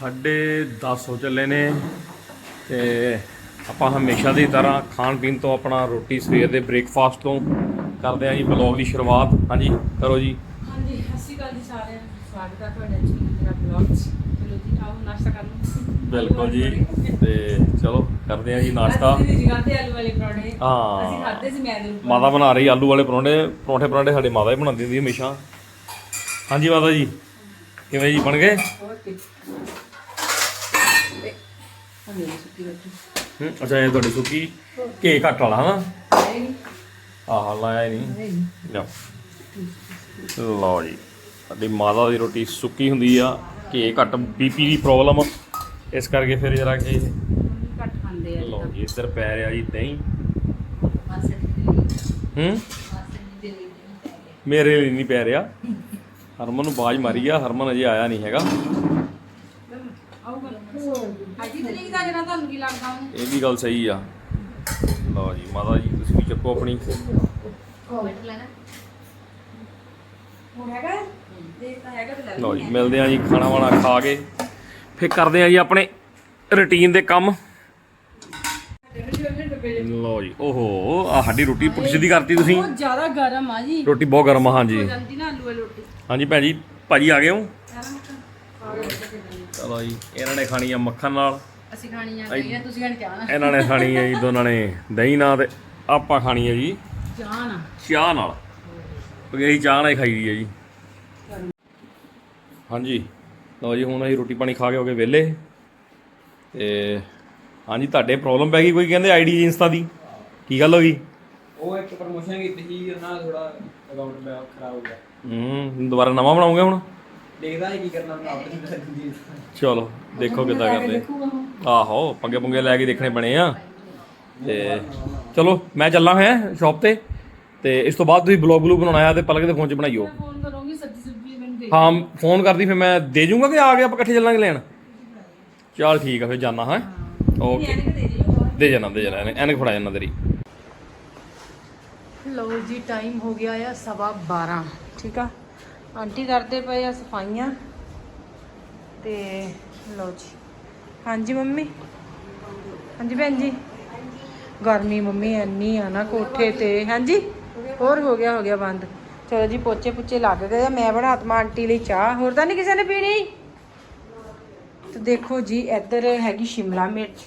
10:30 ਹੋ ਚੱਲੇ ਨੇ ਤੇ ਆਪਾਂ ਹਮੇਸ਼ਾ ਦੀ ਤਰ੍ਹਾਂ ਖਾਣ ਪੀਣ ਤੋਂ ਆਪਣਾ ਰੋਟੀ ਸਵੇਰ ਦੇ ਬ੍ਰੇਕਫਾਸਟ ਤੋਂ ਕਰਦੇ ਆਂ ਜੀ ਵਲੌਗ ਦੀ ਸ਼ੁਰੂਆਤ। ਹਾਂਜੀ ਕਰੋ ਜੀ। ਹਾਂਜੀ ਸ਼੍ਰੀ ਅਕਾਲ ਜੀ ਸਾਰਿਆਂ ਨੂੰ। ਸਵਾਗਤ ਹੈ ਤੁਹਾਡਾ ਜੀ ਮੇਰਾ ਬਲੌਗ ਚਲੋ ਜੀ ਆਓ ਨਾਸ਼ਤਾ ਕਰ ਲਓ। ਬਿਲਕੁਲ ਜੀ। ਤੇ ਚਲੋ ਕਰਦੇ ਆਂ ਜੀ ਨਾਸ਼ਤਾ। ਜੀ ਕਰਦੇ ਆਲੂ ਵਾਲੇ ਪਰੌਂਠੇ। ਹਾਂ। ਅਸੀਂ ਖਾਦੇ ਸੀ ਮਾਤਾ ਬਣਾ ਰਹੀ ਆਲੂ ਵਾਲੇ ਪਰੌਂਠੇ। ਪਰੌਂਠੇ ਪਰੌਂਠੇ ਸਾਡੀ ਮਾਤਾ ਹੀ ਬਣਾਉਂਦੀ ਹੁੰਦੀ ਹਮੇਸ਼ਾ। ਹਾਂਜੀ ਮਾਤਾ ਜੀ ਕਿਵੇਂ ਜੀ ਬਣ ਗਏ ਹੋਰ ਕੀ ਤੇ ਆ ਮੇਰੀ ਸੁੱਕੀ ਰੋਟੀ ਹੂੰ, ਅੱਛਾ ਇਹ ਤੁਹਾਡੀ ਸੁੱਕੀ ਘੇ ਘੱਟ ਵਾਲਾ ਹੈ ਆਹ ਲਾਇਆ ਨਹੀਂ। ਲਓ ਲਓ ਜੀ ਸਾਡੀ ਮਾਤਾ ਦੀ ਰੋਟੀ ਸੁੱਕੀ ਹੁੰਦੀ ਆ ਘੇ ਘੱਟ ਬੀਪੀ ਦੀ ਪ੍ਰੋਬਲਮ ਇਸ ਕਰਕੇ ਫਿਰ ਜਰਾ ਕਿ ਘੱਟ ਖਾਂਦੇ ਆ ਲਓ ਜੀ ਇੱਧਰ ਪੈ ਰਿਹਾ ਜੀ ਦਹੀਂ। ਹੂੰ ਮੇਰੇ ਲਈ ਨਹੀਂ ਪੈ ਰਿਹਾ। ਹਰਮਨ ਨੂੰ ਬਾਜ ਮਾਰੀ ਆ ਹਰਮਨ ਅਜੇ ਆਇਆ ਨਹੀਂ ਹੈਗਾ। ਹਾਜੀ ਤਰੀਕ ਦਾ ਜਿਹੜਾ ਤੁਹਾਨੂੰ ਕੀ ਲੱਗਦਾ ਉਹਨੂੰ? ਇਹ ਵੀ ਗੱਲ ਸਹੀ ਆ। ਲਓ ਜੀ ਮਾਤਾ ਜੀ ਤੁਸੀਂ ਵੀ ਚੱਕੋ ਆਪਣੀ। ਬੈਠ ਲੈਣਾ। ਹੁਣ ਹੈਗਾ? ਦੇਖ ਤਾਂ ਹੈਗਾ ਤੇ ਲੈ ਲਓ ਜੀ ਮਿਲਦੇ ਆ ਜੀ ਖਾਣਾ ਵਾਣਾ ਖਾ ਕੇ। ਫਿਰ ਕਰਦੇ ਆ ਜੀ ਆਪਣੇ ਰੁਟੀਨ ਦੇ ਕੰਮ। ਲਓ ਜੀ ਓਹੋ ਆ ਸਾਡੀ ਰੋਟੀ ਸਿੱਧੀ ਕਰਤੀ ਤੁਸੀਂ। ਬਹੁਤ ਜ਼ਿਆਦਾ ਗਰਮ ਆ ਜੀ। ਰੋਟੀ ਬਹੁਤ ਗਰਮ ਆ ਹਾਂਜੀ। ਹੋ ਜਾਂਦੀ ਨਾ ਆਲੂ ਵਾਲੀ ਰੋਟੀ। ਹਾਂਜੀ ਭੈਣ ਜੀ ਭਾਜੀ ਆ ਗਏ ਹੋ? ਚਲੋ ਜੀ। ਇਹਨਾਂ ਨੇ ਖਾਣੀ ਆ ਮੱਖਣ ਨਾਲ। ਅਸੀਂ ਖਾਣੀ ਆ ਗਈ ਆ ਤੁਸੀਂ ਖਾਣੀ ਚਾਹ ਨਾ ਇਹਨਾਂ ਨੇ ਖਾਣੀ ਆ ਜੀ ਦੋਨਾਂ ਨੇ ਦਹੀਂ ਨਾਲ ਤੇ ਆਪਾਂ ਖਾਣੀ ਆ ਜੀ ਚਾਹ ਚਾਹ ਨਾਲ। ਕਿਉਂਕਿ ਅਸੀਂ ਚਾਹ ਨਾਲ ਹੀ ਖਾਈ ਦੀ ਆ ਜੀ। ਹਾਂਜੀ। ਲਓ ਜੀ ਹੁਣ ਅਸੀਂ ਰੋਟੀ ਪਾਣੀ ਖਾ ਕੇ ਹੋ ਗਏ ਵਿਹਲੇ। ਤੇ ਹਾਂਜੀ ਤੁਹਾਡੇ ਪ੍ਰੋਬਲਮ ਪੈ ਗਈ ਕੋਈ ਕਹਿੰਦੇ ਆਈਡੀ ਇੰਸਟਾ ਦੀ? ਕੀ ਗੱਲ ਹੋ ਗਈ? ਉਹ ਇੱਕ ਪ੍ਰਮੋਸ਼ਨ ਕੀਤੀ ਸੀ ਉਹਨਾਂ ਥੋੜਾ ਅਕਾਊਂਟ ਮੇਰਾ ਖਰਾਬ ਹੋ ਗਿਆ। ਹੂੰ ਦੁਬਾਰਾ ਨਵਾਂ ਬਣਾਉਂਗੇ ਹੁਣ? ਦੇਖਦਾ ਹੈ ਕੀ ਕਰਨਾ ਮੈਂ ਆਪ ਨਹੀਂ ਕਰਦੀ ਚਲੋ ਦੇਖੋ ਕਿੱਦਾਂ ਕਰਦੇ। ਆਹੋ ਪੰਗੇ ਪੁੰਗੇ ਲੈ ਕੇ ਦੇਖਣੇ ਬਣੇ ਆ। ਤੇ ਚਲੋ ਮੈਂ ਚੱਲਾਂ ਹੈ ਸ਼ਾਪ ਤੇ। ਤੇ ਇਸ ਤੋਂ ਬਾਅਦ ਤੁਸੀਂ ਬਲੌਗ ਬਲੂ ਬਣਾਉਣਾ ਆ ਤੇ ਪਲਕ ਦੇ ਫੋਨ 'ਚ ਬਣਾਈਓ। ਫੋਨ ਕਰੂੰਗੀ ਸਬਜ਼ੀ ਸੁਬਜ਼ੀ ਮੈਨੂੰ ਦੇ ਹਾਂ ਫੋਨ ਕਰਦੀ ਫਿਰ ਮੈਂ ਦੇ ਜਾਊਂਗਾ ਕਿ ਆ ਕੇ ਆਪਾਂ ਇਕੱਠੇ ਚੱਲਾਂਗੇ ਲੈਣ? ਚਲ ਠੀਕ ਆ ਫਿਰ ਜਾਣਾ ਹਾਂ। ਓਕੇ। ਦੇ ਜਾਣਾ ਦੇ ਜਾਣਾ ਐਨਕ- ਫੜਾ ਜਾਣਾ ਤੇਰੀ। ਲਓ ਜੀ ਟਾਈਮ ਹੋ ਗਿਆ ਆ ਸਵਾ 12 ਠੀਕ ਆ? ਆਂਟੀ ਕਰਦੇ ਪਏ ਆ ਸਫਾਈਆਂ। ਤੇ ਲਓ ਜੀ। ਹਾਂਜੀ ਮੰਮੀ? ਹਾਂਜੀ ਭੈਣ ਜੀ? ਗਰਮੀ ਮੰਮੀ ਇੰਨੀ ਆ ਨਾ ਕੋਠੇ ਤੇ। ਹਾਂਜੀ? ਹੋਰ ਹੋ ਗਿਆ ਹੋ ਗਿਆ ਬੰਦ। ਚਲੋ ਜੀ ਪੋਚੇ ਪੁੱਚੇ ਲੱਗ ਗਏ ਆ। ਮੈਂ ਬਣਾਤਮਾ ਆਂਟੀ ਲਈ ਚਾਹ। ਹੋਰ ਤਾਂ ਨਹੀਂ ਕਿਸੇ ਨੇ ਪੀਣੀ? ਤੇ ਦੇਖੋ ਜੀ, ਇੱਧਰ ਹੈਗੀ ਸ਼ਿਮਲਾ ਮਿਰਚ।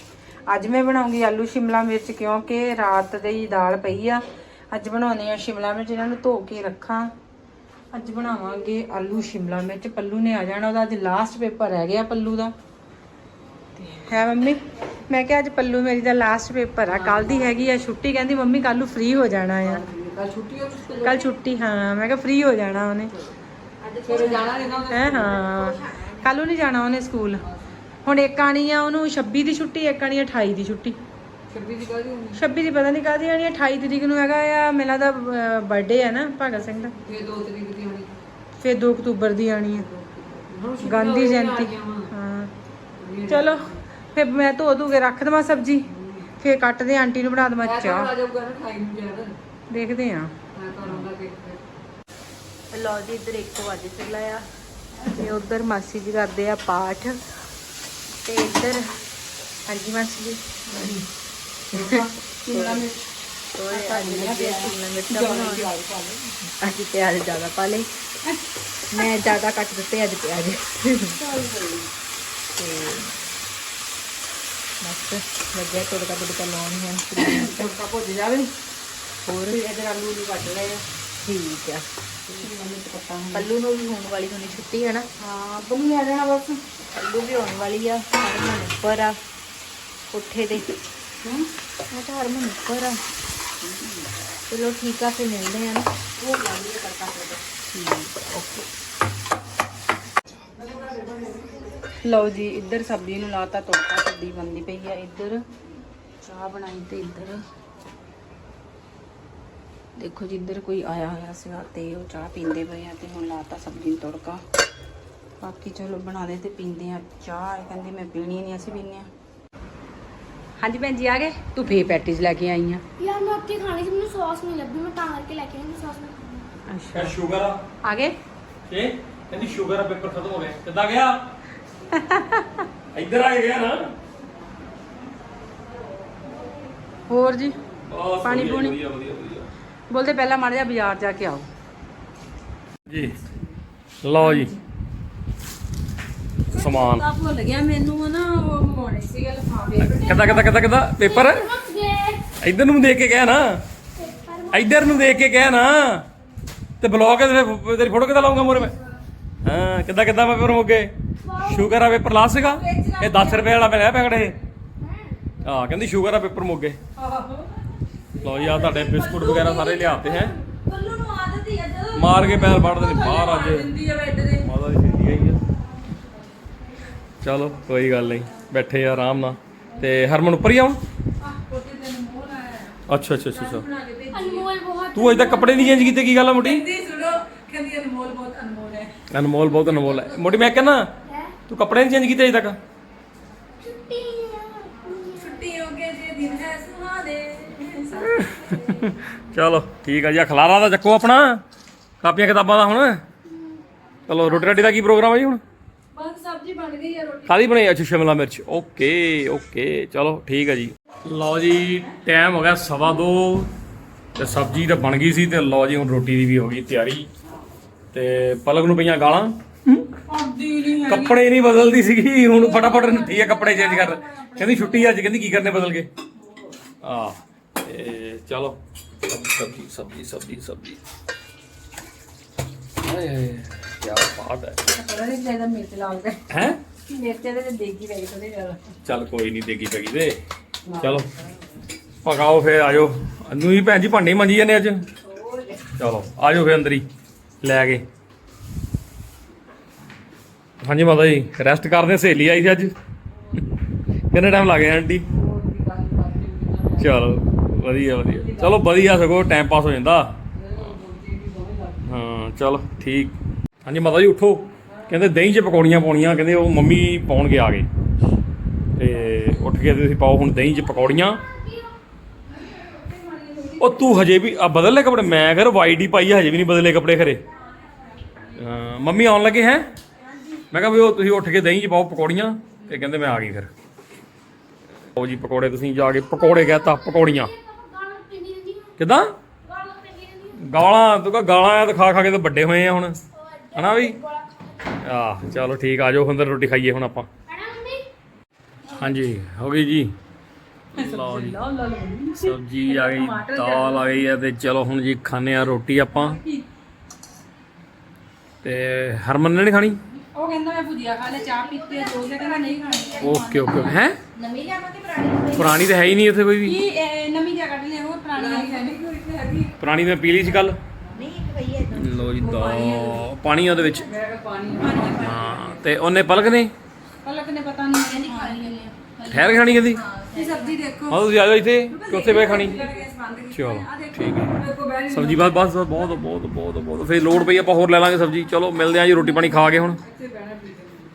ਅੱਜ ਮੈਂ ਬਣਾਉਂਗੀ ਆਲੂ ਸ਼ਿਮਲਾ ਮਿਰਚ, ਕਿਉਂਕਿ ਰਾਤ ਦੀ ਦਾਲ ਪਈ ਆ। ਅੱਜ ਬਣਾਉਣੇ ਆ ਸ਼ਿਮਲਾ ਮਿਰਚ, ਇਹਨਾਂ ਨੂੰ ਧੋ ਕੇ ਰੱਖਾਂ। ਅੱਜ ਬਣਾਵਾਂਗੇ ਆਲੂ ਸ਼ਿਮਲਾ ਮਿਰਚ। ਪੱਲੂ ਨੇ ਆ ਜਾਣਾ ਉਹਦਾ ਅੱਜ ਲਾਸਟ ਪੇਪਰ ਰਹਿ ਗਿਆ ਪੱਲੂ ਦਾ। ਤੇ ਹੈ ਮੰਮੀ ਮੈਂ ਕਿਹਾ ਅੱਜ ਪੱਲੂ ਮੇਰੀ ਦਾ ਲਾਸਟ ਪੇਪਰ ਆ। ਕੱਲ ਦੀ ਹੈਗੀ ਆ ਛੁੱਟੀ ਕਹਿੰਦੀ ਮੰਮੀ ਕੱਲ ਨੂੰ ਫ੍ਰੀ ਹੋ ਜਾਣਾ ਆ। ਕੱਲ ਛੁੱਟੀ ਕੱਲ ਛੁੱਟੀ ਹਾਂ ਮੈਂ ਕਿਹਾ ਫ੍ਰੀ ਹੋ ਜਾਣਾ ਉਹਨੇ। ਫਿਰ ਜਾਣਾ ਹੈ ਹਾਂ। ਕੱਲ ਨੂੰ ਨਹੀਂ ਜਾਣਾ ਉਹਨੇ ਸਕੂਲ ਹੁਣ ਇੱਕ ਆਣੀ ਆ ਉਹਨੂੰ 26 ਦੀ ਛੁੱਟੀ ਇੱਕ ਆਣੀ ਆ 28 ਦੀ ਛੁੱਟੀ। 26 ਦੀ ਕਾਹਦੀ 26 ਦੀ ਪਤਾ ਨਹੀਂ ਕਾਹਦੀ ਆਣੀ ਆ 28 ਤਰੀਕ ਨੂੰ ਹੈਗਾ ਆ ਮੇਲਾ ਦਾ ਬਰਥਡੇ ਹੈ ਨਾ ਭਗਤ ਸਿੰਘ ਦਾ। ਫਿਰ 2 ਤਰੀਕ ਦੀ ਆਉਣੀ। ਫਿਰ 2 ਅਕਤੂਬਰ ਦੀ ਆਣੀ ਆ। ਗਾਂਧੀ ਜਯੰਤੀ। ਹਾਂ। ਚਲੋ ਫਿਰ ਮੈਂ ਧੋ ਧੂ ਕੇ ਰੱਖ ਦਵਾਂ ਸਬਜੀ। ਫਿਰ ਕੱਟਦੇ ਆਂਟੀ ਨੂੰ ਬਣਾ ਦਵਾਂ ਚਾਹ। ਦੇਖਦੇ ਆ। ਲਓ ਜੀ ਇੱਧਰ 1 ਵਜੇ ਚੱਲਾ ਆ ਤੇ ਉਧਰ ਮਾਸੀ ਜੀ ਕਰਦੇ ਆ ਪਾਠ। ਤੇ ਇੱਧਰ ਹਾਂਜੀ ਮਾਸੀ ਜੀ। ਸ਼ਿਮਲਾ ਮਿਰਚ ਤੋਏ ਅੱਜ ਲੱਗੇ ਸ਼ਿਮਲਾ ਮਿਰਚਾਂ ਬਣਾਉਣ ਅੱਜ ਪਿਆਜ਼ ਜ਼ਿਆਦਾ ਪਾ ਲਏ। ਮੈਂ ਜ਼ਿਆਦਾ ਕੱਟ ਦਿੱਤੇ ਅੱਜ ਪਿਆਜ਼। ਤੇ ਮਸਤ ਲੱਗਿਆ ਤੜਕਾ ਤੜਕਾ ਲਾਉਣ ਹੁਣ ਤੜਕਾ ਭੁੱਜ ਜਾਵੇ। ਹੋਰ? ਇਧਰ ਆਲੂ ਨੂੰ ਕੱਟ ਲਏ ਠੀਕ ਆ। ਪੱਲੂ ਨੂੰ ਵੀ ਹੋਣ ਵਾਲੀ ਹੋਣੀ ਛੁੱਟੀ ਹੈ ਨਾ? ਹਾਂ ਬਣੀ ਆ ਜਾਣਾ ਬਸ। ਪੱਲੂ ਵੀ ਹੋਣ ਵਾਲੀ ਆ। ਹਰਮਨ ਉੱਪਰ ਆ। ਉੱਠੇ ਤੇ। ਹੂੰ ਮੈਂ ਤਾਂ ਹਰਮਨ ਉੱਪਰ ਆ ਚਲੋ ਠੀਕ ਆ, ਫਿਰ ਮਿਲਦੇ ਆ ਨਾ। ਉਹ ਲਾ ਲਈਏ ਫਿਰ ਠੀਕ ਓਕੇ ਲਓ ਜੀ, ਇੱਧਰ ਸਬਜ਼ੀ ਨੂੰ ਲਾਤਾ ਤੜਕਾ ਸਬਜ਼ੀ ਬੰਦੀ ਪਈ ਆ ਇੱਧਰ। ਚਾਹ ਬਣਾਈ ਤੇ ਇੱਧਰ। ਦੇਖੋ ਜਿੱਧਰ ਕੋਈ ਆਇਆ ਹੋਇਆ ਸੀਗਾ ਤੇ ਉਹ ਚਾਹ ਪੀਂਦੇ ਪਏ ਆ ਤੇ ਹੁਣ ਲਾਤਾ ਸਬਜ਼ੀ ਨੂੰ ਤੜਕਾ। ਬਾਕੀ ਚਲੋ ਬਣਾ ਦੇ ਤੇ ਪੀਂਦੇ ਆ। ਚਾਹ ਕਹਿੰਦੇ ਮੈਂ ਪੀਣੀ ਨਹੀਂ ਅਸੀਂ ਪੀਂਦੇ ਆ। ਹਾਂਜੀ ਭੈਣ ਜੀ ਆ ਗਏ? ਤੂੰ ਫੇ ਪੈਟੀਜ਼ ਲੈ ਕੇ ਆਈ ਆ। ਯਾਰ ਮੈਂ ਉੱਥੇ ਖਾਣੀ ਸੀ ਮੈਨੂੰ ਸੌਸ ਨਹੀਂ ਲੱਭੀ ਮੈਂ ਤਾਂ ਕਰਕੇ ਲੈ ਕੇ ਆਈ ਮੈਂ ਸੌਸ ਨਹੀਂ ਖਾਣੀ ਅੱਛਾ। ਸ਼ੂਗਰ ਆ। ਆ ਗਏ? ਤੇ ਕਹਿੰਦੀ ਸ਼ੂਗਰ ਆ ਪੇਪਰ ਖਤਮ ਹੋ ਗਿਆ ਕਿੱਦਾਂ ਗਿਆ? ਇੱਧਰ ਆ ਗਿਆ ਨਾ। ਹੋਰ ਜੀ? ਬਸ ਪਾਣੀ ਵਧੀਆ, ਪੂਣੀ? ਵਧੀਆ ਵਧੀਆ ਵਧੀਆ। ਬੋਲਦੇ ਪਹਿਲਾਂ ਮਾੜਾ ਜਿਹਾ ਬਾਜ਼ਾਰ ਜਾ ਕੇ ਆਓ। ਜੀ। ਲਓ ਜੀ। ਸਮਾਨ। ਤਾਂ ਭੁੱਲ ਗਿਆ ਮੈਨੂੰ ਨਾ ਉਹ ਮੰਗਾਉਣੇ ਸੀਗੇ ਲਫਾਫੇ ਕਿੱਦਾਂ ਕਿੱਦਾਂ ਕਿੱਦਾਂ ਕਿੱਦਾਂ? ਪੇਪਰ? ਇੱਧਰ ਨੂੰ ਦੇਖ ਕੇ ਕਹਿ ਨਾ। ਇੱਧਰ ਨੂੰ ਦੇਖ ਕੇ ਕਹਿ ਨਾ। ਤੇ ਬਲੌਗ ਤੇ ਤੇਰੀ ਫੋਟੋ ਕਿੱਦਾਂ ਲਾਉਂਗਾ ਮੋਰੇ ਮੈਂ? ਹਾਂ ਕਿੱਦਾਂ ਕਿੱਦਾਂ ਮੈਂ ਪੇਪਰ ਮੁੱਗੇ ਸ਼ੂਗਰ ਆ ਪੇਪਰ ਲਾ ਸੀਗਾ? ਇਹ 10 ਰੁਪਏ ਵਾਲਾ ਮਿਲਿਆ ਪੈਕਟ ਇਹ। ਹਾਂ? ਕਹਿੰਦੀ ਸ਼ੂਗਰ ਆ ਪੇਪਰ ਮੁੱਗੇ ਲਓ ਜੀ ਆ ਤੁਹਾਡੇ ਬਿਸਕੁਟ ਵਗੈਰਾ ਸਾਰੇ ਲਿਆਤੇ ਹੈ? ਮਾਰ ਕੇ ਪੈਰ ਵੜਦੇ ਨੇ ਬਾਹਰ ਅੱਜ। ਦਿੰਦੀ ਆ ਮਾਤਾ ਆ ਚਲੋ ਕੋਈ ਗੱਲ ਨਹੀਂ। ਬੈਠੇ ਆ ਆਰਾਮ ਨਾਲ। ਤੇ ਹਰਮਨ ਉੱਪਰ ਹੀ ਆਉਂ ਅੱਛਾ ਅੱਛਾ ਅੱਛਾ ਅਨਮੋਲ ਬਹੁਤ ਤੂੰ ਅਜੇ ਤੱਕ ਕੱਪੜੇ ਨਹੀਂ ਚੇਂਜ ਕੀਤੇ ਕੀ ਗੱਲ ਆ ਮੋਟੀ? ਦੀ ਸੁਣੋ ਕਹਿੰਦੀ ਅਨਮੋਲ ਬਹੁਤ ਅਨਮੋਲ ਹੈ। ਅਨਮੋਲ ਬਹੁਤ ਅਨਮੋਲ ਹੈ। ਮੋਟੀ ਮੈਂ ਕਹਿੰਦਾ ਤੂੰ ਕੱਪੜੇ ਨਹੀਂ ਚੇਂਜ ਕੀਤੇ ਅਜੇ ਤੱਕ? ਛੁੱਟੀ ਛੁੱਟੀ ਹੋ ਕੇ ਜੇ ਦਿਨ ਹੈ ਸੁਹਾਣੇ ਚਲੋ ਠੀਕ ਆ ਜੀ। ਖਲਾਰਾ ਦਾ ਚੱਕੋ ਆਪਣਾ। ਕਾਪੀਆਂ ਕਿਤਾਬਾਂ ਦਾ ਹੁਣ। ਚਲੋ ਰੋਟੀ ਰਾਟੀ ਦਾ ਕੀ ਪ੍ਰੋਗਰਾਮ ਹੈ ਜੀ ਹੁਣ? ਬਸ ਸਬਜ਼ੀ ਬਣ ਗਈ ਆ ਰੋਟੀ। ਕਾਦੀ ਬਣਾਈ ਅੱਛਾ ਸ਼ਿਮਲਾ ਮਿਰਚ? ਓਕੇ ਓਕੇ ਚਲੋ ਠੀਕ ਹੈ ਜੀ। ਲਓ ਜੀ ਟਾਈਮ ਹੋ ਗਿਆ ਸਵਾ ਦੋ ਤੇ ਸਬਜ਼ੀ ਤਾਂ ਬਣ ਗਈ ਸੀ ਤੇ ਲਓ ਜੀ ਹੁਣ ਰੋਟੀ ਦੀ ਵੀ ਹੋ ਗਈ ਤਿਆਰੀ। ਤੇ ਪਲਕ ਨੂੰ ਪਈਆਂ ਗਾਲਾਂ। ਆਉਂਦੀ ਨਹੀਂ ਕੱਪੜੇ ਨਹੀਂ ਬਦਲਦੀ ਸੀਗੀ ਹੁਣ ਫਟਾਫਟ ਨੱਠੀ ਆ ਕੱਪੜੇ ਚੇਂਜ ਕਰ। ਕਹਿੰਦੀ ਛੁੱਟੀ ਆ ਅੱਜ ਕਹਿੰਦੀ ਕੀ ਕਰਨੇ ਬਦਲ ਕੇ? ਆ ਤੇ ਚਲੋ ਸਬਜ਼ੀ ਸਬਜ਼ੀ ਸਬਜ਼ੀ ਸਬਜ਼ੀ। ਹਾਏ ਹਾਏ। ਕੀ ਬਾਤ ਹੈ। ਪਤਾ ਨਹੀਂ ਜ਼ਿਆਦਾ ਮਿਰਚ ਲਾ ਗਏ ਹੈ? ਮਿਰਚ ਦੇ ਤੇ ਦੇਗੀ ਰਹੀ ਥੋੜੀ ਜ਼ਿਆਦਾ। ਚੱਲ ਕੋਈ ਨਹੀਂ ਦੇਗੀ ਪਗੀ ਦੇ ਚਲੋ ਪਕਾਓ ਫੇਰ ਆਜੋ। ਨੂੰ ਹੀ ਭੈਣ ਜੀ ਭਾਂਡੇ ਮੰਜੀ ਜਾਂਦੇ ਅੱਜ। ਚਲੋ ਆਜੋ ਫੇਰ ਅੰਦਰ ਹੀ ਲੈ ਕੇ। ਹਾਂਜੀ ਮਾਤਾ ਜੀ ਰੈਸਟ ਕਰਦੇ ਸਹੇਲੀ ਆਈ ਸੀ ਅੱਜ। ਕਿੰਨਾ ਟਾਈਮ ਲੱਗ ਗਿਆ ਆਂਟੀ? ਚਲੋ ਵਧੀਆ ਵਧੀਆ। ਚਲੋ ਵਧੀਆ ਸਗੋ ਟਾਈਮ ਪਾਸ ਹੋ ਜਾਂਦਾ। ਹਾਂ ਚਲੋ ਠੀਕ। ਹਾਂਜੀ ਮਾਤਾ ਜੀ ਉਠੋ। ਕਹਿੰਦੇ ਦਹੀਂ 'ਚ ਪਕੌੜੀਆਂ ਪਾਉਣੀਆਂ ਕਹਿੰਦੇ ਉਹ ਮੰਮੀ ਪਾਉਣ ਕੇ ਆ ਗਏ ਤੇ ਉੱਠ ਕੇ ਤੁਸੀਂ ਪਾਓ ਹੁਣ ਦਹੀਂ 'ਚ ਪਕੌੜੀਆਂ। ਉਹ ਤੂੰ ਹਜੇ ਵੀ ਆ ਬਦਲ ਲੈ ਕੱਪੜੇ। ਮੈਂ ਕਰ ਵਾਈਟ ਹੀ ਪਾਈ ਹਜੇ ਵੀ ਨਹੀਂ ਬਦਲੇ ਕੱਪੜੇ ਖਰੇ ਮੰਮੀ ਆਉਣ ਲੱਗੇ ਹੈ? ਮੈਂ ਕਿਹਾ ਵੀ ਉਹ ਤੁਸੀਂ ਉੱਠ ਕੇ ਦਹੀਂ 'ਚ ਪਾਓ ਪਕੌੜੀਆਂ ਤੇ ਕਹਿੰਦੇ ਮੈਂ ਆ ਗਈ ਫਿਰ। ਉਹ ਜੀ ਪਕੌੜੇ ਤੁਸੀਂ ਜਾ ਕੇ ਪਕੌੜੇ ਕਹਤਾ ਪਕੌੜੀਆਂ। ਕਿਦਾਂ? ਗਾਲਾਂ ਤੂੰ ਕਹ ਗਾਲਾਂ ਆ ਤਾਂ ਖਾ ਖਾ ਕੇ ਤਾਂ ਵੱਡੇ ਹੋਏ ਆ ਹੁਣ। ਹਨਾ ਵੀ? ਆਹ ਚਲੋ ਠੀਕ ਆ ਜਾਓ ਅੰਦਰ ਰੋਟੀ ਖਾਈਏ ਹੁਣ ਆਪਾਂ। ਹਾਂਜੀ ਹੋ ਗਈ ਜੀ। ਲਓ ਜੀ ਸਬਜੀ ਆ ਗਈ ਦਾਲ ਆ ਗਈ ਹੈ ਤੇ ਚਲੋ ਹੁਣ ਜੀ ਖਾਣੇ ਆ ਰੋਟੀ ਆਪਾਂ। ਤੇ ਹਰਮਨ ਨੇ ਨਹੀਂ ਖਾਣੀ? ਉਹ ਕਹਿੰਦਾ ਮੈਂ ਭੁਜੀਆ ਖਾ ਲੈ ਚਾਹ ਪੀਤੇ ਆ, ਦੋ ਕਹਿੰਦਾ ਨਹੀਂ ਖਾਣੀ। ਓਕੇ ਓਕੇ ਹੈ? ਨਵੀਂ ਲਿਆਵਾਂ ਤੇ ਪੁਰਾਣੀ ਪੁਰਾਣੀ ਤਾਂ ਹੈ ਹੀ ਨਹੀਂ ਇੱਥੇ ਕੋਈ ਵੀ। ਕੀ ਨਵੀਂ ਜਿਹਾ ਕੱਢ ਲਿਆ ਹੋਰ ਪੁਰਾਣੀ ਹੈ ਨਹੀਂ ਕੋਈ ਇੱਥੇ ਹੈਗੀ। ਪੁਰਾਣੀ ਤਾਂ ਪੀ ਲਈ ਸੀ ਕੱਲ ਨਹੀਂ ਇੱਕ ਪਈ ਹੈ ਲੋ ਜੀ ਦਾਲ ਪਾਣੀ ਉਹਦੇ ਵਿੱਚ। ਹਾਂ ਤੇ ਉਹਨੇ ਪਲਕ ਨੇ ਪਲਕ ਨੇ ਪਤਾ ਨਹੀਂ ਕਹਿੰਦੀ ਖਾਣੀ ਹੈ ਠਹਿਰ ਖਾਣੀ ਕਹਿੰਦੀ ਇਹ ਸਬਜ਼ੀ ਦੇਖੋ। ਹਾਂ ਤੁਸੀਂ ਆ ਜਾਓ ਇੱਥੇ ਕਿ ਉੱਥੇ ਬਹਿ ਖਾਣੀ? ਚਲੋ ਠੀਕ ਹੈ। ਸਬਜੀ ਬਸ ਬਸ ਬਹੁਤ ਬਹੁਤ ਬਹੁਤ ਬਹੁਤ। ਫੇਰ ਲੋੜ ਪਈ ਆਪਾਂ ਹੋਰ ਲੈ ਲਾਂਗੇ ਸਬਜੀ। ਚਲੋ ਮਿਲਦੇ ਆਂ ਜੀ ਰੋਟੀ ਪਾਣੀ ਖਾ ਕੇ ਹੁਣ।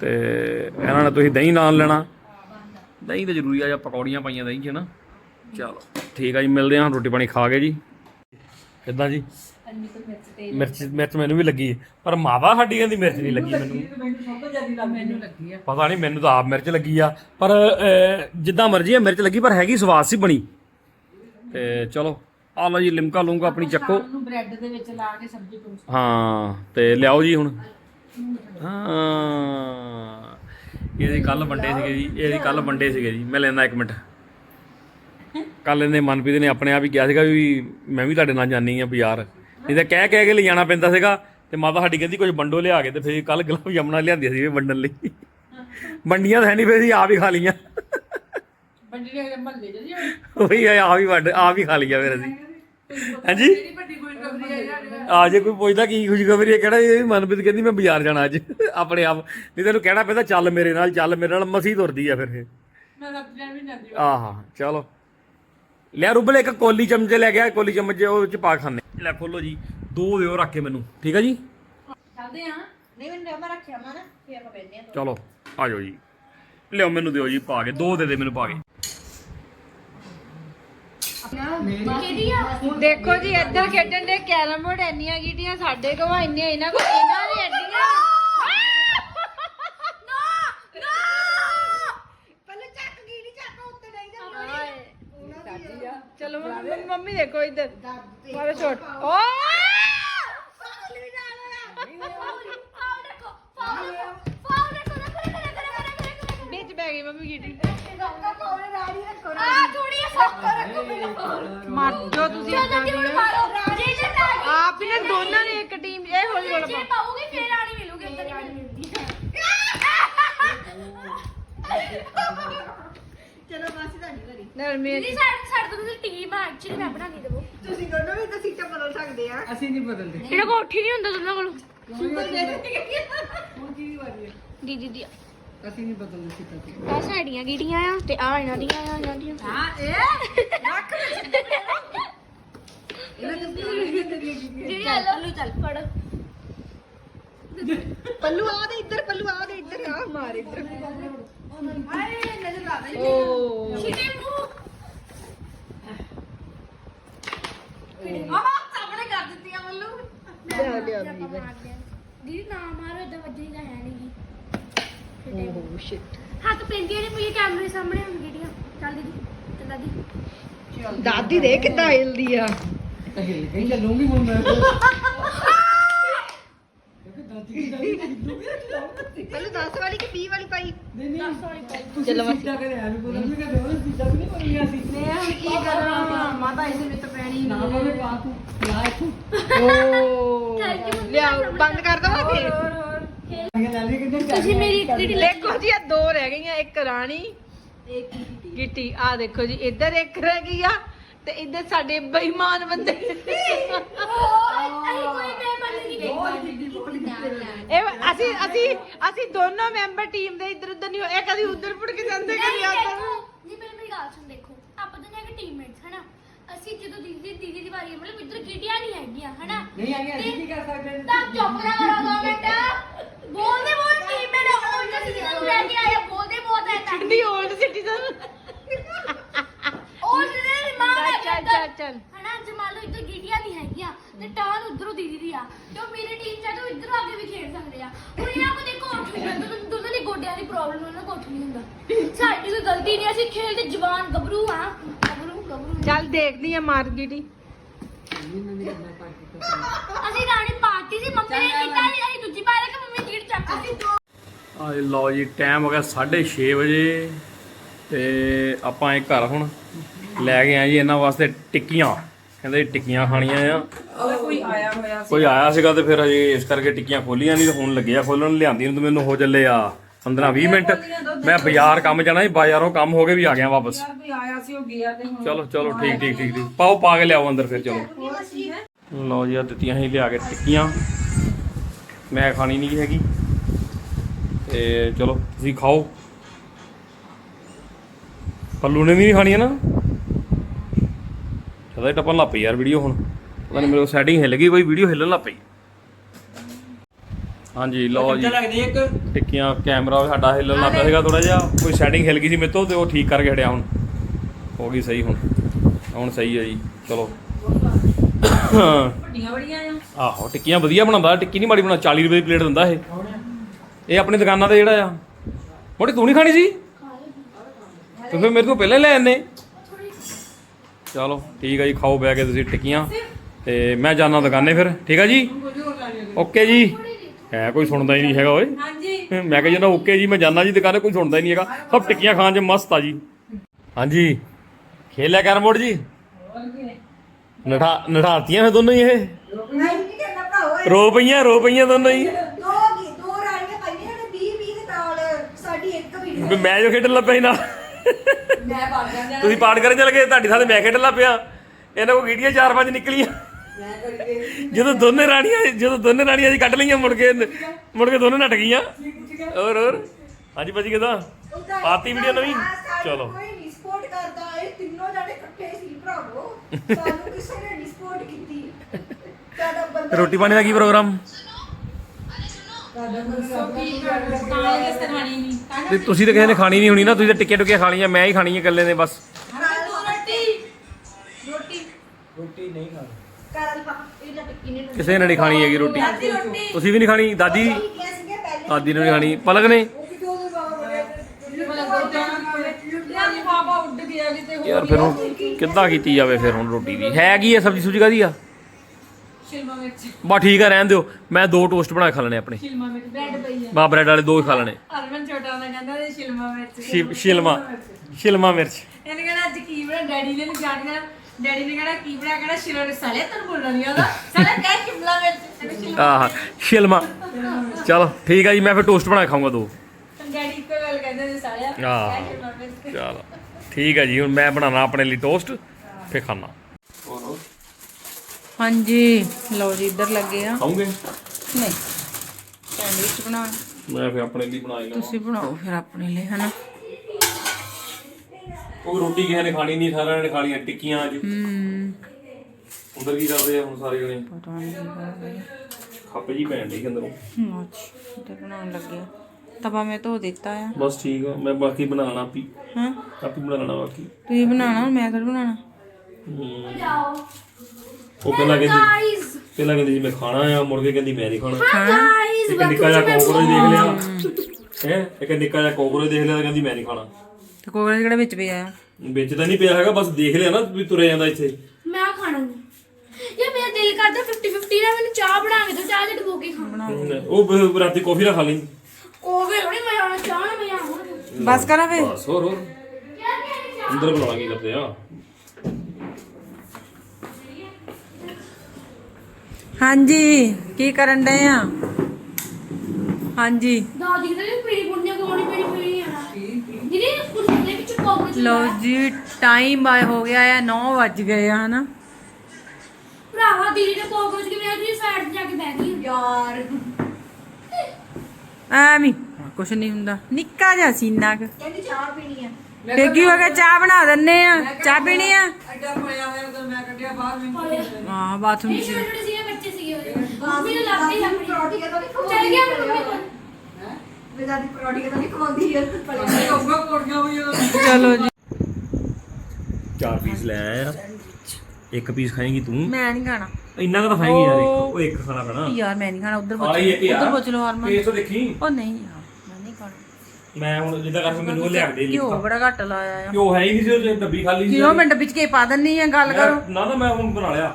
ਤੇ ਇਹਨਾਂ ਨੇ ਤੁਸੀਂ ਦਹੀਂ ਨਾਲ ਲੈਣਾ। ਦਹੀਂ ਤਾਂ ਜ਼ਰੂਰੀ ਆ ਜਾਂ ਪਕੌੜੀਆਂ ਪਾਈਆਂ ਦਹੀਂ 'ਚ ਨਾ। ਚਲੋ ਠੀਕ ਆ ਜੀ ਮਿਲਦੇ ਆਂ ਰੋਟੀ ਪਾਣੀ ਖਾ ਕੇ ਜੀ। ਕਿੱਦਾਂ ਜੀ? ਅੰਨੀ ਮਿਰਚ ਤੇ ਮਿਰਚ ਮਿਰਚ ਮੈਨੂੰ ਵੀ ਲੱਗੀ। ਹੈ। ਪਰ ਮਾਵਾ ਸਾਡੀ ਕਹਿੰਦੀ ਮਿਰਚ ਨਹੀਂ ਲੱਗੀ ਮੈਨੂੰ ਮੈਨੂੰ। ਸਭ ਤੋਂ ਜ਼ਿਆਦਾ ਲੱਗ। ਮੈਨੂੰ ਲੱਗੀ ਆ। ਪਤਾ ਨਹੀਂ ਮੈਨੂੰ ਤਾਂ ਆਪ ਮਿਰਚ ਲੱਗੀ ਆ। ਪਰ ਅਹ, ਜਿੱਦਾਂ ਮਰਜ਼ੀ ਆ ਮਿਰਚ ਲੱਗੀ ਪਰ ਹੈਗੀ ਸਵਾਦ ਸੀ ਬਣੀ। ਤੇ ਚਲੋ ਆ ਲਓ ਜੀ ਲਿਮਕਾ ਲੂੰਗਾ ਆਪਣੀ ਚੱਕੋ। ਉਹਨੂੰ ਬ੍ਰੈਡ ਦੇ ਵਿੱਚ ਲਾ ਕੇ ਸਬਜ਼ੀ ਟੋਸਟ ਹਾਂ ਤੇ ਲਿਆਓ ਜੀ ਹੁਣ। ਹਾਂ। ਇਹਦੇ ਕੱਲ ਵੰਡੇ ਸੀਗੇ ਜੀ ਇਹਦੀ ਕੱਲ ਵੰਡੇ ਸੀਗੇ ਜੀ। ਮੈਂ ਲੈਂਦਾ ਇੱਕ ਮਿੰਟ। ਕੱਲ ਇਹਨੇ ਮਨਪ੍ਰੀਤ ਨੇ ਆਪਣੇ ਆਪ ਹੀ ਕਿਹਾ ਸੀਗਾ ਵੀ ਮੈਂ ਵੀ ਤੁਹਾਡੇ ਨਾਲ ਜਾਣੀ ਆ ਬਾਜ਼ਾਰ। ਨਹੀਂ ਤਾਂ ਕਹਿ ਕਹਿ ਕੇ ਲੈ ਜਾਣਾ ਪੈਂਦਾ ਸੀਗਾ ਤੇ ਮਾਤਾ ਸਾਡੀ ਕਹਿੰਦੀ ਕੁਝ ਵੰਡੋ ਲਿਆ ਕੇ ਤੇ ਫਿਰ ਕੱਲ ਗੁਲਾਬ ਜਾਮਣਾ ਲਿਆਂਦੀਆਂ ਸੀ ਵੰਡਣ ਲਈ। ਵੰਡੀਆਂ ਤਾਂ ਹੈ ਨਹੀਂ ਫਿਰ ਅਸੀਂ ਆਪ ਹੀ ਖਾ ਲਈਆਂ। ਬੰਡੀ ਦੇ ਮਹੱਲੇ ਜੀ ਉਹੀ ਆ ਆਪ ਹੀ ਵੰਡ ਆਪ ਹੀ ਖਾ ਲਈਆਂ ਫਿਰ ਅਸੀਂ। ਹਾਂਜੀ? ਵੱਡੀ ਆ ਜੇ ਕੋਈ ਪੁੱਛਦਾ ਕੀ ਖੁਸ਼ਖਬਰੀ ਹੈ ਕਿਹੜਾ ਇਹ ਮਨਪ੍ਰੀਤ ਕਹਿੰਦੀ ਮੈਂ ਬਾਜ਼ਾਰ ਜਾਣਾ ਅੱਜ ਆਪਣੇ ਆਪ। ਨਹੀਂ ਤੈਨੂੰ ਕਹਿਣਾ ਪੈਂਦਾ ਚੱਲ ਮੇਰੇ ਨਾਲ ਚੱਲ ਮੇਰੇ ਨਾਲ ਮਸੀ ਤੁਰਦੀ ਆ ਫਿਰ ਇਹ। ਮੈਂ ਸਬਜ਼ੀਆਂ ਵੀ ਜਾਂਦੀ ਆਹਾ ਚਲੋ। ਲੈ ਰੁਬਲ ਇੱਕ ਕੋਲੀ ਚਮਚੇ ਲੈ ਗਿਆ ਕੋਲੀ ਚਮਚ ਉਹ ਚ ਪਾ ਖਾਣੇ ਲੈ ਖੋਲੋ ਜੀ। ਦੋ ਦਿਓ ਰੱਖ ਕੇ ਮੈਨੂੰ। ਠੀਕ ਆ ਜੀ? ਚੱਲਦੇ ਆ। ਨਹੀਂ ਮੈਨੂੰ ਮੈਂ ਰੱਖਿਆ ਮਾ ਨਾ। ਫੇਰ ਆਪਾਂ ਬੈਠਦੇ ਆ ਚਲੋ ਆ ਜਾਓ ਜੀ। ਲਿਓ ਮੈਨੂੰ ਦਿਓ ਜੀ ਪਾ ਕੇ। ਦੋ ਦੇ ਦੇ ਮੈਨੂੰ ਪਾ ਕੇ। ਦੇਖੋ ਜੀ ਇੱਧਰ ਖੇਡਣ ਦੇ ਕੈਰਮ ਬੋਰਡ ਇੰਨੀਆਂ ਗੀਟੀਆਂ ਸਾਡੇ ਕੋਲ ਇੰਨੀਆਂ ਇਹਨਾਂ ਕੋਲ ਇਹਨਾਂ ਨੇ ਐਡੀਆਂ ਨਾ ਨਾ ਚਲੋ ਮੰਮੀ ਦੇਖੋ ਇੱਧਰ। ਮਾਰੋ ਛੋਟ। ਓ ਵਿੱਚ ਬੈ ਗਈ ਮੰਮੀ ਗੀਟੀ। ਮਾਰ ਜੋ ਤੁਸੀਂ ਏਦਾਂ ਦੀ ਹੋ। ਆਪ ਇਹਨਾਂ ਦੋਨਾਂ ਨੇ ਇੱਕ ਟੀਮ ਇਹ ਹੌਲੀ ਹੌਲੀ ਪਾਓ। ਚਲੋ ਬਸ ਤੁਹਾਡੀ ਵਾਰੀ ਨਾਲ ਮੇਰੀ ਨਹੀਂ ਸਾਡੇ ਸਾਡੇ ਤੋਂ ਤੁਸੀਂ ਟੀਮ ਆ ਐਕਚੁਅਲੀ ਮੈਂ ਬਣਾ ਕੇ ਦੇਵੋ। ਤੁਸੀਂ ਦੋਨੋਂ ਵੀ ਤਾਂ ਸੀਟਾਂ ਬਦਲ ਸਕਦੇ ਆ। ਅਸੀਂ ਨਹੀਂ ਬਦਲਦੇ। ਇਹਨਾਂ ਕੋਲ ਉੱਠੀ ਨਹੀਂ ਹੁੰਦਾ ਦੋਨਾਂ ਕੋਲ। ਸੁਪਰ ਦੇ ਦਿੱਤੀ ਹੁਣ ਕੀ ਵਾਰੀ ਹੈ ਦੀਦੀ ਦੀ ਅਸੀਂ ਨਹੀਂ ਬਦਲਦੇ ਸਿੱਧਾ ਆ ਸਾਡੀਆਂ ਗੀੜੀਆਂ ਆ? ਤੇ ਆ ਇਹਨਾਂ ਦੀਆਂ ਆ ਇਹਨਾਂ ਦੀਆਂ। ਹਾਂ ਇਹ? ਰੱਖ ਇਹਨਾਂ ਦੇ ਦੀਦੀ। ਚੱਲ ਚੱਲ ਫੜ। ਪੱਲੂ ਆ ਦੇ ਇੱਧਰ ਪੱਲੂ ਆ ਦੇ ਇੱਧਰ ਆ ਮਾਰ ਇੱਧਰ। ਆਏ ਨਜ਼ਰ ਆ ਗਈ ਓ ਛਿਟੇ ਮੂੰਹ ਆਹ ਸਾਹਮਣੇ ਕਰ ਦਿੱਤੀ ਆ ਪੱਲੂ ਲਿਆ ਲਿਆ ਦੀਦੀ ਨਾ ਮਾਰੋ ਇਦਾਂ ਵੱਜਣੀ ਤਾਂ ਹੈ ਨਹੀਂ ਓਹ ਸ਼ਿਟ ਹੱਥ ਪੈਂਦੀਆਂ ਨੇ ਪਈ ਕੈਮਰੇ ਸਾਹਮਣੇ ਹੁਣ ਗੀੜੀਆਂ ਚੱਲ ਦੀਦੀ ਚੱਲ ਦਾਦੀ। ਦਾਦੀ ਦੇ ਕਿੱਦਾਂ ਹਿਲਦੀ ਆ। ਤਾਂ ਹਿੱਲ ਹੀ ਚੱਲੂੰਗੀ ਹੁਣ ਮੈਂ ਕਿਉਂਕਿ ਦਾਦੀ ਦੀ ਦਾਦੀ ਕਿੱਦੂ ਪੱਲੂ 10 ਵਾਲੀ ਕਿ 20 ਵਾਲੀ ਪਾਈ ਨਹੀਂ ਨਹੀਂ ਚਲੋ ਮੈਂ ਸਿੱਧਾ ਕਰੇ ਐਵੇਂ ਬੋਲ ਮੈਂ ਕਹਿੰਦਾ ਉਹ ਸਿੱਧਾ ਵੀ ਨਹੀਂ ਬਣੀਆਂ ਸੀ? ਮੈਂ ਹੁਣ ਕੀ ਕਰਾਂ? ਮਾਤਾ ਇਸੇ ਵਿੱਚ ਪੈਣੀ ਨਾ ਬੋਲੇ ਪਾ ਤੂੰ। ਲਾ ਇੱਥੋਂ। ਓ। ਲਿਆ ਬੰਦ ਕਰ ਫੇਰ ਤੁਸੀਂ ਮੇਰੀ ਇੱਕ ਦੇਖੋ ਜੀ ਆ ਦੋ ਰਹਿ ਗਈਆਂ ਇੱਕ ਰਾਣੀ ਗਿੱਟੀ। ਆ ਦੇਖੋ ਜੀ ਇੱਧਰ ਇੱਕ ਰਹਿ ਗਈ ਆ। ਤੇ ਇੱਧਰ ਸਾਡੇ ਬੇਈਮਾਨ ਬੰਦੇ। ਇਹ ਅਸੀਂ ਅਸੀਂ ਅਸੀਂ ਦੋਨੋਂ ਮੈਂਬਰ ਟੀਮ ਦੇ ਇੱਧਰ ਉੱਧਰ ਨਹੀਂ ਹੋਏ ਇਹ ਕਦੀ ਉੱਧਰ ਪੁੜ ਕੇ ਜਾਂਦੇ ਕਦੀ ਆਦਰ ਜੀ ਪਹਿਲਾਂ ਮੇਰੀ ਗੱਲ ਸੁਣ ਦੇਖੋ ਆਪਾਂ ਦੋਨੇ ਹੈਗੇ ਟੀਮਮੇਟਸ ਹਨਾ? ਅਸੀਂ ਜਦੋਂ ਦੀਦੀ ਦੀਦੀ ਦੀ ਵਾਰੀ ਹੈ ਮਤਲਬ ਇੱਧਰ ਗਿਟੀਆਂ ਨਹੀਂ ਹੈਗੀਆਂ ਹਨਾ? ਨਹੀਂ ਆਗੇ ਅਸੀਂ ਕੀ ਕਰ ਸਕਦੇ ਤਾਂ ਚੁੱਪ ਨਾ ਕਰੋ ਦੋ ਮਿੰਟ। ਬੋਲਦੇ ਬੋਲ ਟੀਮਮੇਟ ਉਹ ਜਿਹੜਾ ਸੀ ਜਿਹਨੂੰ ਲੈ ਕੇ ਆਇਆ ਬੋਲਦੇ ਬਹੁਤ ਹੈ ਤਾਂ ਦੀ 올ਡ ਸਿਟੀਜ਼ਨ ਉਹ ਜਿਹੜੇ ਮਾਂ ਹੈ ਚੱਲ ਚੱਲ ਚੱਲ ਹਨਾ ਜੇ ਮੰਨ ਲਓ ਇੱਧਰ ਗਿਟੀਆਂ ਨਹੀਂ ਤੇ ਟਾਨ ਉਧਰੋਂ ਦੀਦੀ ਦੀ ਆ ਤੇ ਉਹ ਮੇਰੀ ਟੀਮ ਚਾਹੇ ਉਹ ਇੱਧਰੋਂ ਆ ਕੇ ਵੀ ਖੇਡ ਸਕਦੇ ਆ। ਹੁਣ ਇਹਨਾਂ ਕੋਲ ਦੇਖੋ ਉੱਠ ਨਹੀਂ ਹੁੰਦਾ ਦੋਨਾਂ- ਦੋਨਾਂ ਦੀ ਗੋਡਿਆਂ ਦੀ ਪ੍ਰੋਬਲਮ ਉਹਨਾਂ ਕੋਲ ਉੱਠ ਨਹੀਂ ਹੁੰਦਾ। ਸਾਡੀ ਕੋਈ ਗਲਤੀ ਨਹੀਂ ਅਸੀਂ ਖੇਡਦੇ ਜਵਾਨ ਗੱਭਰੂ ਆ। ਗੱਭਰੂ ਗੱਭਰੂ। ਚੱਲ ਦੇਖਦੀ ਆ ਮਾਰ ਗਿੱਟੀ ਅਸੀਂ ਰਾਣੀ ਪਾਰਟੀ ਸੀ ਮੰਮੀ ਨੇ ਕੀਤਾ ਨਹੀਂ ਅਸੀਂ ਦੂਜੀ ਪਾਰ ਕਿ ਮੰਮੀ ਗੀੜ ਚੱਕ ਅਸੀਂ ਆ ਲਓ ਜੀ ਟਾਈਮ ਹੋ ਗਿਆ 6:30 ਵਜੇ ਤੇ ਆਪਾਂ ਇਹ ਘਰ ਹੁਣ। ਲੈ ਕੇ ਆਏ ਜੀ ਇਹਨਾਂ ਵਾਸਤੇ ਟਿੱਕੀਆਂ। ਕਹਿੰਦੇ ਟਿੱਕੀਆਂ ਖਾਣੀਆਂ ਆ। ਕੋਈ ਆਇਆ ਹੋਇਆ ਕੋਈ ਆਇਆ ਸੀਗਾ ਤੇ ਫਿਰ ਅਜੇ ਇਸ ਕਰਕੇ ਟਿੱਕੀਆਂ ਖੋਲੀਆਂ ਨਹੀਂ ਤੇ ਹੁਣ ਲੱਗਿਆ ਖੋਲਣ ਲਿਆਂਦੀ ਨੂੰ ਤੇ ਮੈਨੂੰ ਹੋ ਚੱਲੇ ਆ 15 20 ਮਿੰਟ। ਮੈਂ ਬਾਜ਼ਾਰ ਕੰਮ ਜਾਣਾ ਸੀ ਬਾਜ਼ਾਰੋਂ ਕੰਮ ਹੋ ਕੇ ਵੀ ਆ ਗਿਆ ਵਾਪਸ। ਕੋਈ ਆਇਆ ਸੀ ਉਹ ਗਿਆ ਤੇ ਹੁਣ ਚਲੋ ਚਲੋ ਠੀਕ ਠੀਕ ਠੀਕ ਠੀਕ। ਪਾਓ ਪਾ ਕੇ ਲਿਆਓ ਅੰਦਰ ਫਿਰ ਚਲੋ। ਲਓ ਜੀ ਆ ਦਿੱਤੀਆਂ ਸੀ ਲਿਆ ਕੇ ਟਿੱਕੀਆਂ। ਮੈਂ ਖਾਣੀ ਨਹੀਂ ਹੈਗੀ। ਤੇ ਚਲੋ ਤੁਸੀਂ ਖਾਓ। ਪੱਲੂ ਨੇ ਵੀ ਨਹੀਂ ਖਾਣੀ ਹੈ ਨਾ? ਇਹ ਟੱਪਣ ਲੱਗ ਪਈ ਯਾਰ ਵੀਡੀਓ ਹੁਣ। ਪਤਾ ਨਹੀਂ ਮੇਰੇ ਕੋਲ ਸੈਟਿੰਗ ਹਿੱਲ ਗਈ ਕੋਈ ਵੀਡੀਓ ਹਿੱਲਣ ਲੱਗ ਪਈ। ਹਾਂਜੀ ਲਓ ਜੀ। ਲੱਗਦੀ ਇੱਕ? ਟਿੱਕੀਆਂ ਕੈਮਰਾ ਸਾਡਾ ਹਿੱਲਣ ਲੱਗ ਪਿਆ ਸੀਗਾ ਥੋੜਾ ਜਿਹਾ। ਕੋਈ ਸੈਟਿੰਗ ਹਿੱਲ ਗਈ ਸੀ ਮੇਰੇ ਤੋਂ ਤੇ ਉਹ ਠੀਕ ਕਰਕੇ ਹਟਿਆ ਹੁਣ। ਹੋ ਗਈ ਸਹੀ ਹੁਣ। ਹੁਣ ਸਹੀ ਹੈ ਜੀ। ਚਲੋ। ਵੱਡੀਆਂ ਬੜੀਆਂ ਆ। ਆਹੋ ਟਿੱਕੀਆਂ ਵਧੀਆ ਬਣਾਉਂਦਾ। ਟਿੱਕੀ ਨਹੀਂ ਮਾੜੀ ਬਣਾ 40 ਰੁਪਏ ਦੀ ਪਲੇਟ ਦਿੰਦਾ ਇਹ। ਇਹ ਆਪਣੀ ਦੁਕਾਨਾਂ ਤੇ ਜਿਹੜਾ ਆ। ਮੋਟੀ ਤੂੰ ਨਹੀਂ ਖਾਣੀ ਸੀ? ਤੇ ਫਿਰ ਮੇਰੇ ਤੋਂ ਪਹਿਲਾਂ ਲੈ ਆਨੇ ਚਲੋ ਠੀਕ ਹੈ ਜੀ ਖਾਓ ਬੈ ਕੇ ਤੁਸੀਂ ਟਿੱਕੀਆਂ। ਤੇ ਮੈਂ ਜਾਣਾ ਦੁਕਾਨੇ ਫਿਰ ਠੀਕ ਹੈ ਜੀ? ਓਕੇ ਜੀ। ਹੈ ਕੋਈ ਸੁਣਦਾ ਹੀ ਨਹੀਂ ਹੈਗਾ ਓਏ। ਹਾਂਜੀ। ਮੈਂ ਕਿਹਾ ਜਨਾ ਓਕੇ ਜੀ ਮੈਂ ਜਾਣਾ ਜੀ ਦੁਕਾਨੇ ਕੋਈ ਸੁਣਦਾ ਹੀ ਨਹੀਂ ਹੈਗਾ। ਸਭ ਟਿੱਕੀਆਂ ਖਾਣ 'ਚ ਮਸਤ ਆ ਜੀ। ਹਾਂਜੀ। ਖੇਲਿਆ ਕੈਰਮ ਬੋਰਡ ਜੀ? ਨਠਾ ਨਠਾਤੀਆਂ ਫਿਰ ਦੋਨੋਂ ਹੀ ਇਹ? ਰੋ ਪਈਆਂ ਰੋ ਪਈਆਂ ਦੋਨੋਂ ਹੀ। ਦੋ ਕੀ ਦੋ ਰਾਣੀਆਂ ਪਾਈਆਂ ਨੇ 20 20 ਦੇ ਨਾਲ ਸਾਡੀ ਇੱਕ ਵੀ ਮੈਂ ਜੋ ਖੇਡਣ ਲੱਗ ਪਿਆ ਸੀ ਨਾਲ ਮੈਂ ਤੁਸੀਂ ਪਾਠ ਕਰਨ ਚਲੇ ਗਏ ਤੁਹਾਡੀ ਥਾਂ ਤੇ ਮੈਂ ਖੇਡਣ ਲੱਗ ਪਿਆ। ਇਹਨਾਂ ਕੋ ਗੀਟੀਆਂ ਚਾਰ ਪੰਜ ਨਿਕਲੀਆਂ। ਮੈਂ ਜਦੋਂ ਦੋਨੇ ਰਾਣੀਆਂ ਜਦੋਂ ਦੋਨੇ ਰਾਣੀਆਂ ਜੀ ਕੱਢ ਲਈਆਂ ਮੁੜ ਕੇ ਮੁੜ ਕੇ ਦੋਨੇ ਨੱਟ ਗਈਆਂ ਹੋਰ ਹੋਰ। ਹਾਂਜੀ ਭਾਜੀ ਕਿਦਾਂ? ਪਾਤੀ ਵੀਡੀਓ ਨਵੀਂ? ਚਲੋ। ਕੋਈ ਨਹੀਂ ਸਪੋਰਟ ਕਰਦਾ। ਇਹ ਤਿੰਨੋਂ ਜਣੇ ਇਕੱਠੇ ਸੀ ਭਰਾਵੋ। ਸਾਨੂੰ ਕਿਸੇ ਨੇ ਨਹੀਂ ਸਪੋਰਟ ਕੀਤੀ। ਸਾਡਾ ਬੰਦਾ ਰੋਟੀ ਪਾਣੀ ਦਾ ਕੀ ਪ੍ਰੋਗਰਾਮ ਸਾਡਾ ਬੰਦਾ ਕਾਲੇ ਕਿਸ ਤਰ੍ਹਾਂ ਨਹੀਂ ਤੇ ਤੁਸੀਂ ਤਾਂ ਕਿਸੇ ਨੇ ਖਾਣੀ ਨਹੀਂ ਹੋਣੀ ਨਾ, ਤੁਸੀਂ ਤਾਂ ਟਿੱਕੇ ਟੁੱਕੇ ਖਾ ਲਈਆਂ, ਮੈਂ ਹੀ ਖਾਣੀ ਹੈ ਇਕੱਲੇ ਨੇ ਬਸ। ਰੋਟੀ ਨਹੀਂ ਖਾਣੀ ਕਿਸੇ ਨੇ ਨਹੀਂ ਖਾਣੀ ਹੈਗੀ ਰੋਟੀ। ਤੁਸੀਂ ਵੀ ਨਹੀਂ ਖਾਣੀ, ਦਾਦੀ ਦਾਦੀ ਨੇ ਨਹੀਂ ਖਾਣੀ, ਪਲਕ ਨੇ। ਯਾਰ ਯਾਰ ਫਿਰ ਹੁਣ ਕਿੱਦਾਂ ਕੀਤੀ ਜਾਵੇ ਫਿਰ ਹੁਣ ਰੋਟੀ ਦੀ? ਹੈ ਕੀ ਹੈ ਸਬਜ਼ੀ ਸੁਜੀ ਕਾਦੀ ਆ? ਸ਼ਿਲਮਾ ਮਿਰਚ। ਬਾ ਠੀਕ ਆ ਰਹਿਣ ਦਿਓ। ਮੈਂ ਦੋ ਟੋਸਟ ਬਣਾ ਕੇ ਖਾ ਲੈਣੇ ਆਪਣੇ। ਸ਼ਿਲਮਾ ਮਿਰਚ ਬ੍ਰੈਡ ਪਈ ਆ। ਬਾ ਬ੍ਰੈਡ ਵਾਲੇ ਦੋ ਹੀ ਖਾ ਲੈਣੇ। ਹਰਮਨ ਛੋਟਾ ਹੁੰਦਾ ਕਹਿੰਦਾ ਇਹ ਸ਼ਿਲਮਾ ਮਿਰਚ। ਸ਼ਿ- ਸ਼ਿਲਮਾ। ਸ਼ਿਲਮਾ ਮਿਰਚ। ਇਹਨੇ ਕਹਿਣਾ ਅੱਜ ਕੀ ਬਣਾ ਡੈਡੀ ਨੇ ਨੀ ਜਾਣਿਆ ਡੈਡੀ ਨੇ ਕਹਿਣਾ ਕੀ ਬਣਾ ਕਹਿਣਾ ਸ਼ਿਲਮਾ ਮਿਰਚ। ਸਾਲੇ ਤੈਨੂੰ ਬੋਲਣਾ ਨਹੀਂ ਆਉਂਦਾ ਸਾਲੇ ਕਹਿ ਸ਼ਿਮਲਾ ਮਿਰਚ। ਇਹਨੇ ਸ਼ਿਲਮਾ ਆਹ ਸ਼ਿਲਮਾ। ਚਲੋ ਠੀਕ ਆ ਜੀ ਮੈਂ ਫਿਰ ਟੋਸਟ ਬਣਾ ਕੇ ਖਾਊਂਗਾ ਦੋ। ਡੈਡੀ ਇੱਕੋ ਗੱਲ ਕਹਿੰਦੇ ਨੇ ਸਾਲਿਆ ਆਹ। ਸ਼ਿਮਲਾ ਮਿਰਚ। ਚਲੋ। ਠੀਕ ਆ ਜੀ ਹੁਣ ਮੈਂ ਬਣਾਉਣਾ ਆਪਣੇ ਲਈ ਟੋਸਟ ਫਿਰ ਖਾਣਾ। ਹਾਂਜੀ ਲਓ ਜੀ ਇੱਧਰ ਲੱਗੇ ਆ। ਖਾਓਗੇ? ਨਹੀਂ ਸੈਂਡਵਿਚ ਬਣਾਉਣ ਮੈਂ ਫਿਰ ਆਪਣੇ ਲਈ ਬਣਾਏਗਾ ਤੁਸੀਂ ਬਣਾਓ ਫਿਰ ਆਪਣੇ ਲਈ ਹਨਾ? ਉਹ ਰੋਟੀ ਕਿਸੇ ਨੇ ਖਾਣੀ ਨਹੀਂ ਸਾਰਿਆਂ ਨੇ ਖਾਣੀਆਂ ਟਿੱਕੀਆਂ ਅੱਜ। ਹੂੰ। ਉਧਰ ਕੀ ਕਰਦੇ ਆ ਹੁਣ ਸਾਰੇ ਜਣੇ? ਪਤਾ ਨਹੀਂ ਕੀ ਕਰਦੇ ਖੱਪ ਜੀ ਪੈਣ ਦੀ ਅੰਦਰੋਂ। ਹੂੰ ਅੱਛਾ ਤੇ ਬਣਾਉਣ ਲੱਗੇ ਆ। ਤਵਾ ਮੈਂ ਧੋ ਦਿੱਤਾ ਆ। ਬਸ ਠੀਕ ਆ ਮੈਂ ਬਾਕੀ ਬਣਾਣਾ ਆਪੀ। ਹਾਂ? ਆਪੀ ਬਣਾਣਾ ਬਾਕੀ। ਤੁਸੀਂ ਬਣਾਉਣਾ ਮੈਂ ਥੋੜੀ ਬਣਾਉਣਾ। ਜਾਓ ਉਹ ਪਹਿਲਾਂ ਕਹਿੰਦੀ ਗਾਇਸ ਪਹਿਲਾਂ ਕਹਿੰਦੀ ਜੀ ਮੈਂ ਖਾਣਾ ਆ ਮੁੜ ਕੇ ਕਹਿੰਦੀ ਮੈਂ ਨਹੀਂ ਖਾਣਾ। ਗਾਇਸ ਇੱਕ ਨਿੱਕਾ ਜਿਹਾ ਕੋਕਰੋਚ ਦੇਖ ਲਿਆ। ਹੈ? ਇੱਕ ਨਿੱਕਾ ਜਿਹਾ ਕੋਕਰੋਚ ਦੇਖ ਲਿਆ ਤਾਂ ਕਹਿੰਦੀ ਮੈਂ ਨਹੀਂ ਖਾਣਾ। ਤੇ ਕੋਕਰੋਚ ਕਿਹੜਾ ਵਿੱਚ ਪਿਆ? ਆ ਵਿੱਚ ਤਾਂ ਨਹੀਂ ਪਿਆ ਹੈਗਾ ਬਸ ਦੇਖ ਲਿਆ ਨਾ ਵੀ ਤੁਰਿਆ ਜਾਂਦਾ ਇੱਥੇ। ਮੈਂ ਖਾਣਾ ਨਹੀਂ। ਇਹ ਮੇਰਾ ਦਿਲ ਕਰਦਾ 50 50 ਨਾ ਮੈਨੂੰ ਚਾਹ ਬਣਾ ਕੇ ਦਿਓ ਚਾਹ ਚ ਡਬੋ ਕੇ ਖਾਣਾ ਉਹ ਬ- ਰਾਤੀ ਕਾਫੀ ਨਾ ਖਾ ਲਈ। ਕੋਵੇ ਥੋੜੀ ਮਜ਼ਾ ਆਉਣਾ ਚਾਹ ਨਾਲ ਮਜ਼ਾ ਆਉਣਾ। ਬਸ ਕਰਾਂ ਫੇ ਬਸ ਹੋਰ ਹੋਰ। ਅੰਦਰ ਬੁਲਾ ਕੀ ਕਰਦੇ ਆ। ਹਾਂਜੀ ਕੀ ਕਰਨ ਡਏ ਆ? ਹਾਂਜੀ। ਦਾਦੀ ਕਹਿੰਦੀ ਪੀੜੀ ਪੁੰਨੀਆਂ ਕੋਣੀ ਪੀੜੀ ਪੀੜੀ ਆਣਾ ਦੀਦੀ ਕੁਝ ਦੇ ਵਿੱਚ ਕੋਕਰੋਚ ਲਓ ਜੀ ਟਾਈਮ ਬਾਏ ਹੋ ਗਿਆ ਆ 9 ਵੱਜ ਗਏ ਆ ਹਨਾ? ਭਰਾਵਾ ਦੀਦੀ ਨੇ ਕੋਕਰੋਚ ਕਿਵੇਂ ਆਦੀ ਸਾਈਡ ਤੇ ਜਾ ਕੇ ਬਹਿ ਗਈ। ਯਾਰ। ਐਵੇਂ ਕੁਛ ਨਹੀਂ ਹੁੰਦਾ। ਨਿੱਕਾ ਜਿਹਾ ਸੀਨਾ ਕੁ। ਕਹਿੰਦੀ ਚਾਹ ਪੀਣੀ ਆ। ਫੇਰ ਕੀ ਹੋ ਗਿਆ? ਚਾਹ ਬਣਾ ਦਿੰਨੇ ਆ। ਚਾਹ ਪੀਣੀ ਆ? ਹਾਂ ਬਾਥਰੂਮ ਇਹ ਚ। ਛੋਟੇ ਛੋਟੇ ਸੀਗੇ ਬੱਚੇ ਮੰਮੀ ਨੂੰ ਲੱਗਦੀ ਆਪਣੀ। ਪਰੌਂਠੀਆਂ ਤਾਂ ਨਹੀਂ ਖਵਾਉਂਦੀ ਚੱਲ ਗਿਆ ਆਪਣੀ ਮੰਮੀ ਕੋਲ। ਮੇਰੀ ਦਾਦੀ ਪਰੌਂਠੀਆਂ ਤਾਂ ਨਹੀਂ ਖਵਾਉਂਦੀ ਹੈ ਪਲੇ ਚਲੋ ਜੀ। ਚਾਰ ਪੀਸ ਲੈ ਆਇਆ ਇੱਕ ਪੀਸ ਖਾਏਂਗੀ ਤੂੰ। ਮੈਂ ਨਹੀਂ ਖਾਣਾ। ਇੰਨਾ ਕੁ ਤਾਂ ਖਾਏਂਗੀ ਯਾਰ ਇੱਕ। ਉਹ ਇੱਕ ਖਾਣਾ ਪੈਣਾ। ਯਾਰ ਮੈਂ ਨਹੀਂ ਖਾਣਾ ਉਧਰ ਹੀ ਇੱਕ ਪੁੱਛ ਯਾਰ। ਉਧਰ ਪੁੱਛ ਲਓ ਹਰਮਨ। ਪੀਸ ਤਾਂ ਦੇਖੀ। ਉਹ ਨਹੀਂ ਯਾਰ ਮੈਂ ਨਹੀਂ ਖਾਣਾ। ਮੈਂ ਹੁਣ ਜਿੱਦਾਂ ਕਰਕੇ ਮੈਨੂੰ ਉਹ ਲਿਆ ਦੇ ਲਈ ਘਿਓ ਬੜਾ ਘੱਟ ਲਾਇਆ ਆ। ਕਿਉਂ ਹੈ ਹੀ ਨਹੀਂ ਸੀ ਉਹ ਡੱਬੀ ਖਾਲੀ ਸੀ। ਕਿਉਂ ਮਿੰਟ ਵਿੱਚ ਕੇ ਪਾ ਦਿੰਨੀ ਆ ਗੱਲ ਕਰੋ। ਯਾਰ, ਨਾ ਨਾ ਮੈਂ ਹੁਣ ਬਣਾ ਲਿਆ।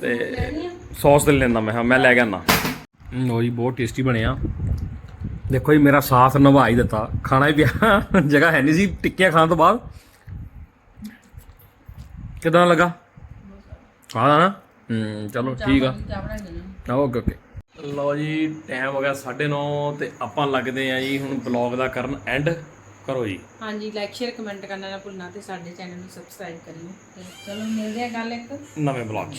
ਤੇ ਸੌਸ ਤੇ ਲੈਂਦਾ ਮੈਂ ਹਾਂ ਮੈਂ ਲੈ ਗਿਆ ਨਾ ਲੋ ਜੀ ਬਹੁਤ ਟੇਸਟੀ ਬਣਿਆ ਦੇਖੋ ਜੀ ਮੇਰਾ ਸਾਥ ਨਿਭਾ ਹੀ ਦਿੱਤਾ। ਖਾਣਾ ਹੀ ਪਿਆ ਜਗ੍ਹਾ ਹੈ ਨਹੀਂ ਸੀ ਟਿੱਕੀਆਂ ਖਾਣ ਤੋਂ ਬਾਅਦ। ਕਿਦਾਂ ਲੱਗਾ? ਹਾਂ ਨਾ? ਹੂੰ ਚਲੋ ਠੀਕ ਆ। Okay okay. ਲਓ ਜੀ ਟਾਈਮ ਹੋ ਗਿਆ 9:30 ਤੇ ਆਪਾਂ ਲੱਗਦੇ ਆ ਜੀ ਹੁਣ ਬਲੌਗ ਦਾ ਕਰਨ ਐਂਡ ਕਰੋ ਜੀ। ਹਾਂਜੀ ਲਾਈਕ ਸ਼ੇਅਰ ਕਮੈਂਟ ਕਰਨਾ ਨਾ ਭੁੱਲਣਾ ਤੇ ਸਾਡੇ ਚੈਨਲ ਨੂੰ ਸਬਸਕ੍ਰਾਈਬ ਕਰਿਓ। ਤੇ ਚਲੋ ਮਿਲਦੇ ਆ ਗੱਲ ਇੱਕ। ਨਵੇਂ ਬਲੌਗ 'ਚ।